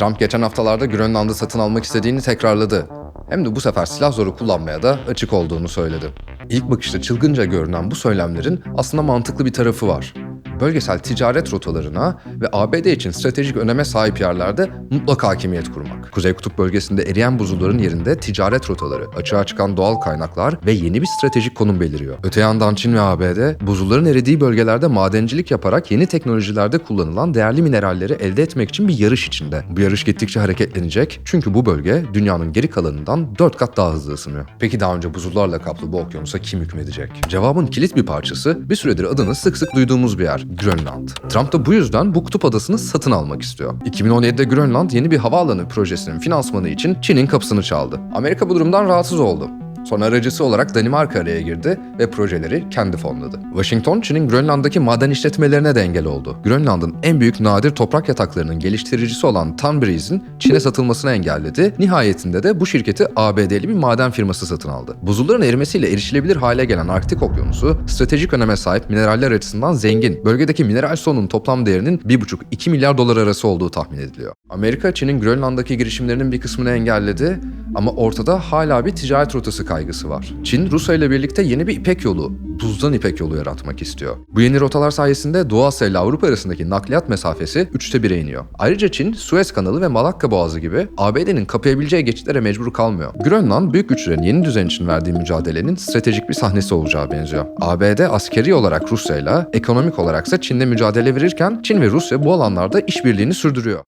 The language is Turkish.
Trump geçen haftalarda Grönland'ı satın almak istediğini tekrarladı. Hem de bu sefer silah zoru kullanmaya da açık olduğunu söyledi. İlk bakışta çılgınca görünen bu söylemlerin aslında mantıklı bir tarafı var. Bölgesel ticaret rotalarına ve ABD için stratejik öneme sahip yerlerde mutlak hakimiyet kurmak. Kuzey Kutup bölgesinde eriyen buzulların yerinde ticaret rotaları, açığa çıkan doğal kaynaklar ve yeni bir stratejik konum beliriyor. Öte yandan Çin ve ABD buzulların eridiği bölgelerde madencilik yaparak yeni teknolojilerde kullanılan değerli mineralleri elde etmek için bir yarış içinde. Bu yarış gittikçe hareketlenecek çünkü bu bölge dünyanın geri kalanından 4 kat daha hızlı ısınıyor. Peki daha önce buzullarla kaplı bu okyanusa kim hükmedecek? Cevabın kilit bir parçası bir süredir adını sık sık duyduğumuz bir yer, Grönland. Trump da bu yüzden bu kutup adasını satın almak istiyor. 2017'de Grönland yeni bir havaalanı projesinin finansmanı için Çin'in kapısını çaldı. Amerika bu durumdan rahatsız oldu. Son aracısı olarak Danimarka araya girdi ve projeleri kendi fonladı. Washington, Çin'in Grönland'daki maden işletmelerine de engel oldu. Grönland'ın en büyük nadir toprak yataklarının geliştiricisi olan Tanbreeze'in Çin'e satılmasını engelledi. Nihayetinde de bu şirketi ABD'li bir maden firması satın aldı. Buzulların erimesiyle erişilebilir hale gelen Arktik Okyanusu, stratejik öneme sahip mineraller açısından zengin. Bölgedeki mineral sonunun toplam değerinin 1,5-2 milyar dolar arası olduğu tahmin ediliyor. Amerika, Çin'in Grönland'daki girişimlerinin bir kısmını engelledi ama ortada hala bir ticaret rotası kaygısı var. Çin, Rusya ile birlikte yeni bir İpek yolu, buzdan İpek yolu yaratmak istiyor. Bu yeni rotalar sayesinde Doğu Asya ile Avrupa arasındaki nakliyat mesafesi 3'te 1'e iniyor. Ayrıca Çin, Suez kanalı ve Malakka boğazı gibi ABD'nin kapayabileceği geçitlere mecbur kalmıyor. Grönland, büyük güçlerin yeni düzen için verdiği mücadelenin stratejik bir sahnesi olacağı benziyor. ABD askeri olarak Rusya ile, ekonomik olaraksa Çin'le mücadele verirken Çin ve Rusya bu alanlarda işbirliğini sürdürüyor.